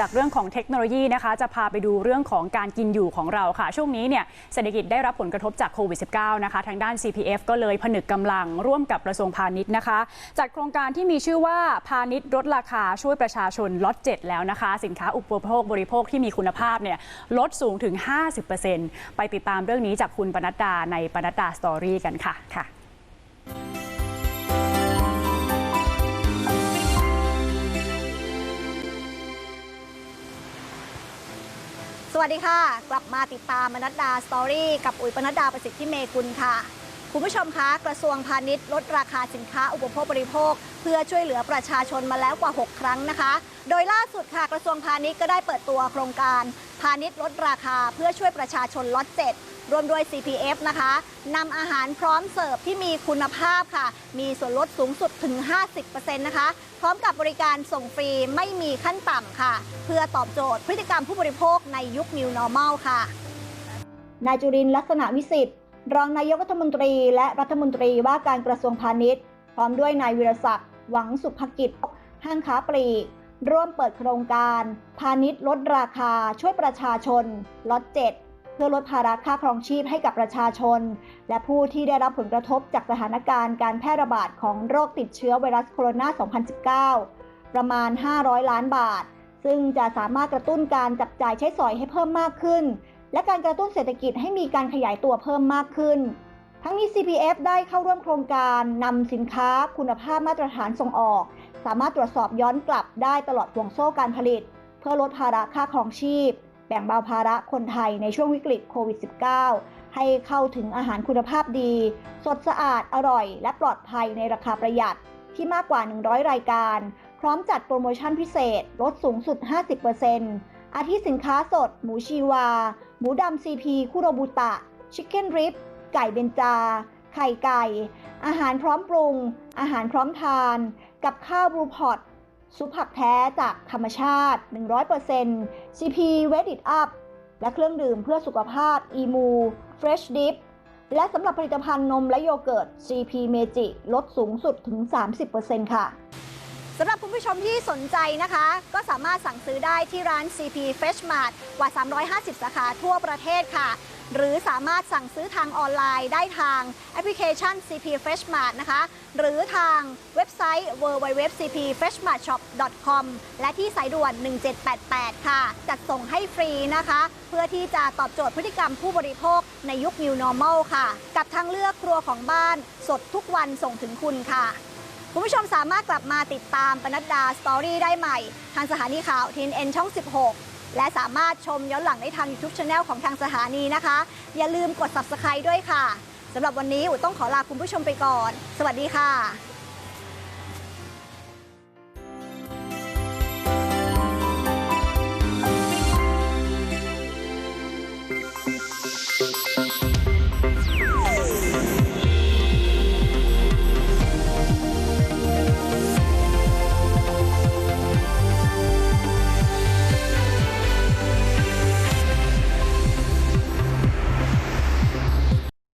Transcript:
จากเรื่องของเทคโนโลยีนะคะ จะพาไปดูเรื่องของการกินอยู่ของเราค่ะ ช่วงนี้เนี่ยเศรษฐกิจได้รับผลกระทบจากโควิด -19 นะคะ ทางด้าน CPF ก็เลยผนึกกำลังร่วมกับกระทรวงพาณิชย์นะคะ จัดโครงการที่มีชื่อว่าพาณิชย์ลดราคาช่วยประชาชนล็อต7แล้วนะคะ สินค้าอุปโภคบริโภคที่มีคุณภาพเนี่ยลดสูงถึง 50%ไปติดตามเรื่องนี้จากคุณปนัดดาในปนัดดาสตอรี่กันค่ะค่ะ วัสดีค่ะ กลับมาติดตามมนัดดาสตอรี่กับอุ๋ยปนัดดาประสิทธิเมกุลค่ะ คุณผู้ชมคะกระทรวงพาณิชย์ลดราคาสินค้าอุปโภคบริโภค เพื่อช่วยเหลือประชาชนมาแล้วกว่า 6 ครั้งนะคะ โดยล่าสุดค่ะกระทรวงพาณิชย์ก็ได้เปิดตัวโครงการ พาณิชย์ลดราคาเพื่อช่วยประชาชนล็อต7รวมด้วย CPF นะคะนำอาหารพร้อมเสิร์ฟที่มีคุณภาพค่ะ มีส่วนลดสูงสุดถึง 50%นะคะ พร้อมกับบริการส่งฟรีไม่มีขั้นต่ำค่ะ เพื่อตอบโจทย์พฤติกรรมผู้บริโภคในยุค New Normal ค่ะนายจุรินลักษณะวิสิทธิ์รองนายกรัฐมนตรี และรัฐมนตรีว่าการกระทรวงพาณิชย์ พร้อมด้วยนายวิรศักดิ์หวังสุภกิจห้างค้าปลีก ร่วมเปิดโครงการ พาณิชย์ลดราคาช่วยประชาชนล็อต7เพื่อลดภาระค่าครองชีพให้กับประชาชน และผู้ที่ได้รับผลกระทบจากสถานการณ์การแพร่ระบาดของโรคติดเชื้อไวรัสโคโรนา 2019 ประมาณ 500 ล้านบาท ซึ่งจะสามารถกระตุ้นการจับจ่ายใช้สอยให้เพิ่มมากขึ้น และการกระตุ้นเศรษฐกิจให้มีการขยายตัวเพิ่มมากขึ้นทั้งนี้ CPF ได้เข้าร่วมโครงการนำสินค้าคุณภาพมาตรฐานส่งออก สามารถตรวจสอบย้อนกลับได้ตลอดห่วงโซ่การผลิต เพื่อลดภาระค่าครองชีพ แบ่งเบาภาระคนไทยในช่วงวิกฤตโควิด -19 ให้เข้าถึงอาหารคุณภาพดี สดสะอาดอร่อย และปลอดภัยในราคาประหยัดที่มากกว่า 100 รายการ พร้อมจัดโปรโมชั่นพิเศษ ลดสูงสุด 50%อาทิสินค้าสด หมูชีวา หมูดำซีพีคุโรบุตะ ชิคเก้นริบไก่เบนจา ไข่ไก่ อาหารพร้อมปรุง อาหารพร้อมทาน กับข้าวบลูพอตซุปผักแท้จากธรรมชาติ 100% CP w e d It Up และเครื่องดื่มเพื่อสุขภาพ EMU Fresh Dip และสำหรับผลิตภัณฑ์นมและโยเกิร์ต CP Meiji ลดสูงสุดถึง 30%ค่ะสำหรับคุณผู้ชมที่สนใจนะคะ ก็สามารถสั่งซื้อได้ที่ร้าน CP Fresh Mart กว่า 350 สาขาทั่วประเทศค่ะ หรือสามารถสั่งซื้อทางออนไลน์ได้ทางแอปพลิเคชัน CP Fresh Mart นะคะ หรือทางเว็บไซต์ www.cpfreshmartshop.com และที่สายด่วน 1788 ค่ะ จัดส่งให้ฟรีนะคะ เพื่อที่จะตอบโจทย์พฤติกรรมผู้บริโภคในยุค New Normal ค่ะ กับทางเลือกครัวของบ้านสดทุกวันส่งถึงคุณค่ะคุณผู้ชมสามารถกลับมาติดตามปนัดดาสตอรี่ได้ใหม่ ทางสถานีข่าวทีนเอ็นช่อง 16 และสามารถชมย้อนหลังได้ทาง YouTube Channel ของทางสถานีนะคะ อย่าลืมกด Subscribe ด้วยค่ะสำหรับวันนี้อุ๋ต้องขอลาคุณผู้ชมไปก่อน สวัสดีค่ะ